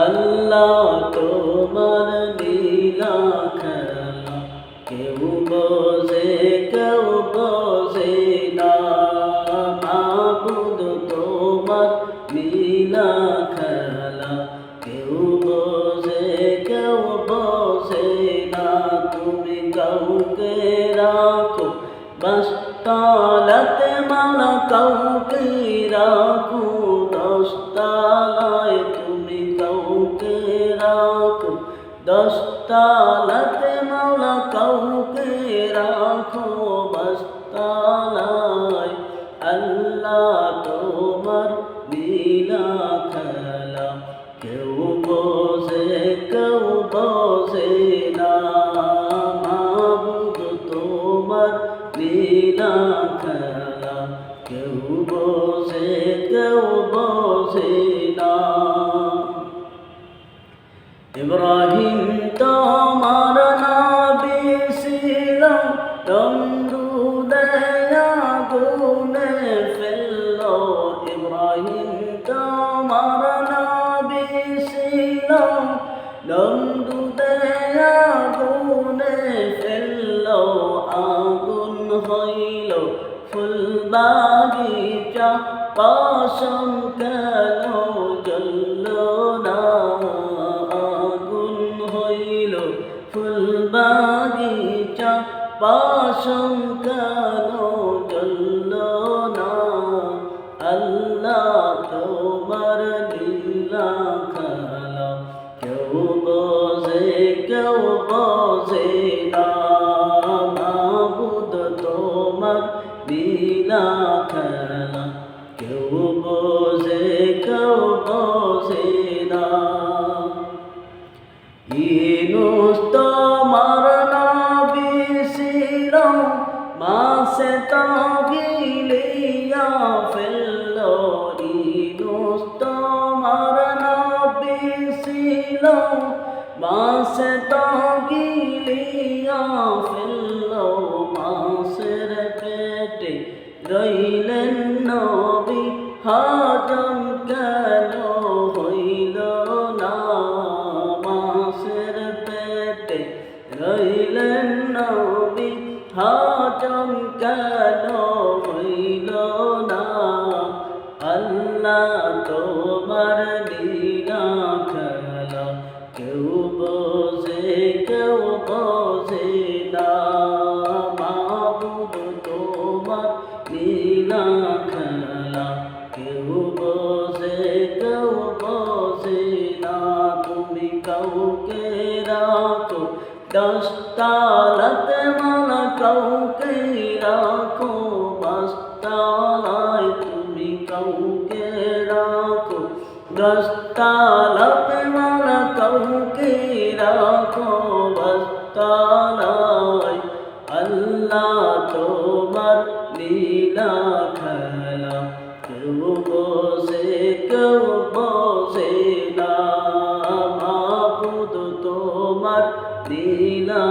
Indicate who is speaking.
Speaker 1: আল্লাহ তোমার লীলা খেলা। কেউ বোঝে কেউ বোঝে না। মাবুদ তোমার লীলা খেলা। কেউ বোঝে কেউ বোঝে না। তুমি কাউকে রাখো বাস তালাতে কাউকে রাখো। দশতালাতে মালা কাউকে রাখো বস্তালায় আল্লাহ তোমার লীলা খেলা। কেউ বোঝে কেউ বোঝে না, মাবুদ তোমার লীলা খেলা। কেউ বোঝে কেউ বোঝে না। ইব্রাহিম তোমার নাবি ছিল। তন্দু দয়া গুনে ফেলল। ইব্রাহিম তোমার নাবি ছিল। তন্দু দয়া গুনে ফেলল। আগুন হইল। ফুল বাগিচা পাশম কেন জ্বলল না? পাশম মাসে তাগিলিয়া ফেলল মাসের পেটে রইলেন নবী, হাজম কেন হইল না? মাসের পেটে রইলেন নবী, হাজম কেন হইল না? আল্লাহ তোমার দশতালাতে মালা কাউকে রাখো বাস্তালায় তুমি কাউকে রাখো দশতালাতে মালা কাউকে রাখো বাস্তালায় আল্লাহ তোমার লীলা খেলা। কেউ বোঝে কেউ তোমার লীলা